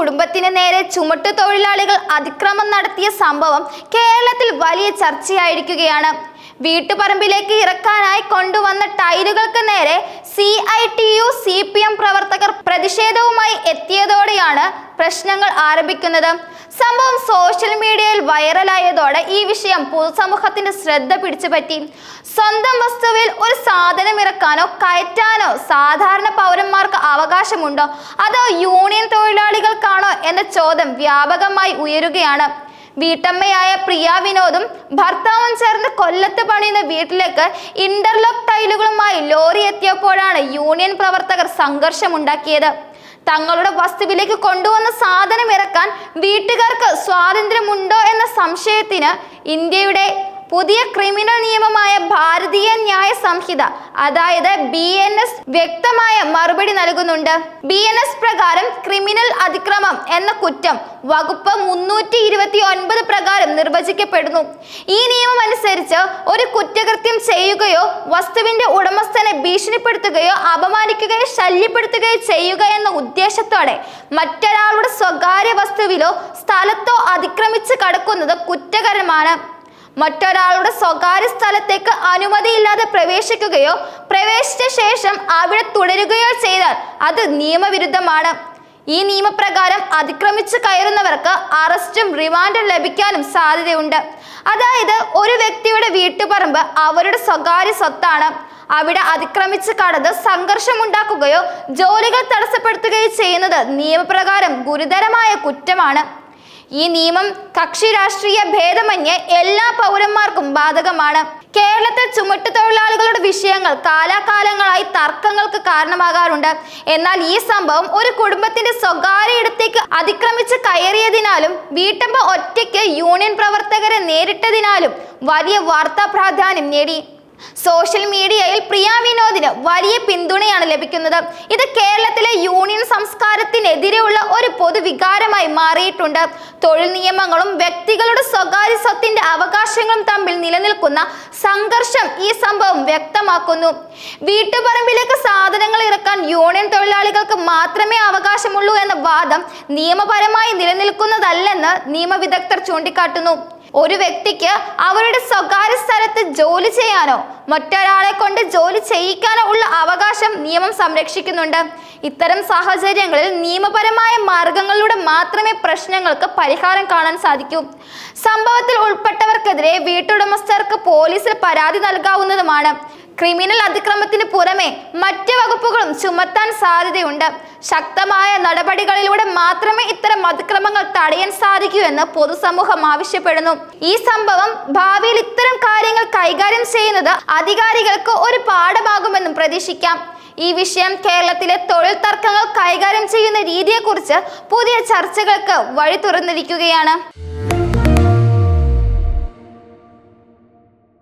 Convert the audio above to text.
കുടുംബത്തിന് നേരെ ചുമട്ടു തൊഴിലാളികൾ അതിക്രമം നടത്തിയ സംഭവം കേരളത്തിൽ വലിയ ചർച്ചയായിരിക്കുകയാണ്. വീട്ടുപറമ്പിലേക്ക് ഇറക്കാനായി കൊണ്ടുവന്ന ടൈലുകൾക്ക് നേരെ C I T U C P M പ്രവർത്തകർ പ്രതിഷേധവുമായി എത്തിയതോടെയാണ് പ്രശ്നങ്ങൾ ആരംഭിക്കുന്നത്. സംഭവം സോഷ്യൽ മീഡിയയിൽ വൈറലായതോടെ ഈ വിഷയം പൊതുസമൂഹത്തിന്റെ ശ്രദ്ധ പിടിച്ചുപറ്റി. സ്വന്തം വസ്തുവിൽ ഒരു ഇറക്കാനോ കയറ്റാനോ സാധാരണ പൗരന്മാർക്ക് അവകാശമുണ്ടോ? അതോ യൂണിയൻ തൊഴിലാളികൾക്കാണോ എന്ന ചോദ്യം വ്യാപകമായി ഉയരുകയാണ്. വീട്ടമ്മയായ പ്രിയ വിനോദും ഭർത്താവും ചേർന്ന് കൊല്ലത്ത് പണിയുന്ന വീട്ടിലേക്ക് ഇന്റർലോക്ക് ടൈലുകളുമായി ലോറി എത്തിയപ്പോഴാണ് യൂണിയൻ പ്രവർത്തകർ സംഘർഷമുണ്ടാക്കിയത്. തങ്ങളുടെ വസ്തുവിലേക്ക് കൊണ്ടുവന്ന സാധനം ഇറക്കാൻ വീട്ടുകാർക്ക് സ്വാതന്ത്ര്യമുണ്ടോ എന്ന സംശയത്തിന് ഇന്ത്യയുടെ പുതിയ ക്രിമിനൽ നിയമമായ ഭാരതീയ ന്യായ സംഹിത അതായത് ബി എൻ എസ് വ്യക്തമായ മറുപടി നൽകുന്നുണ്ട്. ബി എൻ എസ് പ്രകാരം ക്രിമിനൽ അതിക്രമം എന്ന കുറ്റം വകുപ്പ് മുന്നൂറ്റി ഇരുപത്തി ഒൻപത് പ്രകാരം നിർവചിക്കപ്പെടുന്നു. ഈ നിയമം അനുസരിച്ച് ഒരു കുറ്റകൃത്യം ചെയ്യുകയോ വസ്തുവിന്റെ ഉടമസ്ഥനെ ഭീഷണിപ്പെടുത്തുകയോ അപമാനിക്കുകയോ ശല്യപ്പെടുത്തുകയോ ചെയ്യുക എന്ന ഉദ്ദേശത്തോടെ മറ്റൊരാളുടെ സ്വകാര്യ വസ്തുവിലോ സ്ഥലത്തോ അതിക്രമിച്ച് കടക്കുന്നത് കുറ്റകരമാണ്. മറ്റൊരാളുടെ സ്വകാര്യ സ്ഥലത്തേക്ക് അനുമതിയില്ലാതെ പ്രവേശിക്കുകയോ പ്രവേശിച്ച ശേഷം അവിടെ തുടരുകയോ ചെയ്താൽ അത് നിയമവിരുദ്ധമാണ്. ഈ നിയമപ്രകാരം അതിക്രമിച്ച് കയറുന്നവർക്ക് അറസ്റ്റും റിമാൻഡും ലഭിക്കാനും സാധ്യതയുണ്ട്. അതായത് ഒരു വ്യക്തിയുടെ വീട്ടുപറമ്പ് അവരുടെ സ്വകാര്യ സ്വത്താണ്. അവിടെ അതിക്രമിച്ച് കടന്ന് സംഘർഷമുണ്ടാക്കുകയോ ജോലികൾ തടസ്സപ്പെടുത്തുകയോ ചെയ്യുന്നത് നിയമപ്രകാരം ഗുരുതരമായ കുറ്റമാണ്. ഈ നിയമം കക്ഷി രാഷ്ട്രീയ ഭേദമന്യേ എല്ലാ പൗരന്മാർക്കും ബാധകമാണ്. കേരളത്തിൽ ചുമട്ടു തൊഴിലാളികളുടെ വിഷയങ്ങൾ കാലാകാലങ്ങളായി തർക്കങ്ങൾക്ക് കാരണമാകാറുണ്ട്. എന്നാൽ ഈ സംഭവം ഒരു കുടുംബത്തിന്റെ സ്വകാര്യ ഇടത്തേക്ക് അതിക്രമിച്ച് കയറിയതിനാലും വീട്ടമ്മ ഒറ്റയ്ക്ക് യൂണിയൻ പ്രവർത്തകരെ നേരിട്ടതിനാലും വലിയ വാർത്താ പ്രാധാന്യം നേടി. സോഷ്യൽ മീഡിയയിൽ പ്രിയ വിനോദിന് വലിയ പിന്തുണയാണ് ലഭിക്കുന്നത്. ഇത് കേരളത്തിലെ യൂണിയൻ സംസ്കാരത്തിനെതിരെയുള്ള ഒരു പൊതുവികാരമായി മാറിയിട്ടുണ്ട്. തൊഴിൽ നിയമങ്ങളും വ്യക്തികളുടെ സ്വകാര്യ സ്വത്തിന്റെ അവകാശങ്ങളും തമ്മിൽ നിലനിൽക്കുന്ന സംഘർഷം ഈ സംഭവം വ്യക്തമാക്കുന്നു. വീട്ടുപറമ്പിലേക്ക് സാധനങ്ങൾ ഇറക്കാൻ യൂണിയൻ തൊഴിലാളികൾക്ക് മാത്രമേ അവകാശമുള്ളൂ എന്ന വാദം നിയമപരമായി നിലനിൽക്കുന്നതല്ലെന്ന് നിയമവിദഗ്ധർ ചൂണ്ടിക്കാട്ടുന്നു. ഒരു വ്യക്തിക്ക് അവരുടെ സ്വകാര്യ സ്ഥലത്ത് ജോലി ചെയ്യാനോ മറ്റൊരാളെ കൊണ്ട് ജോലി ചെയ്യിക്കാനോ ഉള്ള അവകാശം നിയമം സംരക്ഷിക്കുന്നുണ്ട്. ഇത്തരം സാഹചര്യങ്ങളിൽ നിയമപരമായ മാർഗങ്ങളിലൂടെ മാത്രമേ പ്രശ്നങ്ങൾക്ക് പരിഹാരം കാണാൻ സാധിക്കൂ. സംഭവത്തിൽ ഉൾപ്പെട്ടവർക്കെതിരെ വീട്ടുടമസ്ഥർക്ക് പോലീസിൽ പരാതി നൽകാവുന്നതുമാണ്. ക്രിമിനൽ അതിക്രമത്തിന് പുറമെ മറ്റ് വകുപ്പുകളും ചുമത്താൻ സാധ്യതയുണ്ട്. ശക്തമായ നടപടികളിലൂടെ മാത്രമേ ഇത്തരം അതിക്രമങ്ങൾ തടയാൻ സാധിക്കൂ എന്ന് പൊതുസമൂഹം ആവശ്യപ്പെടുന്നു. ഈ സംഭവം ഭാവിയിൽ ഇത്തരം കാര്യങ്ങൾ കൈകാര്യം ചെയ്യുന്നത് അധികാരികൾക്ക് ഒരു പാഠമാകുമെന്നും പ്രതീക്ഷിക്കാം. ഈ വിഷയം കേരളത്തിലെ തൊഴിൽ തർക്കങ്ങൾ കൈകാര്യം ചെയ്യുന്ന രീതിയെക്കുറിച്ച് പുതിയ ചർച്ചകൾക്ക് വഴി തുറന്നിരിക്കുകയാണ്.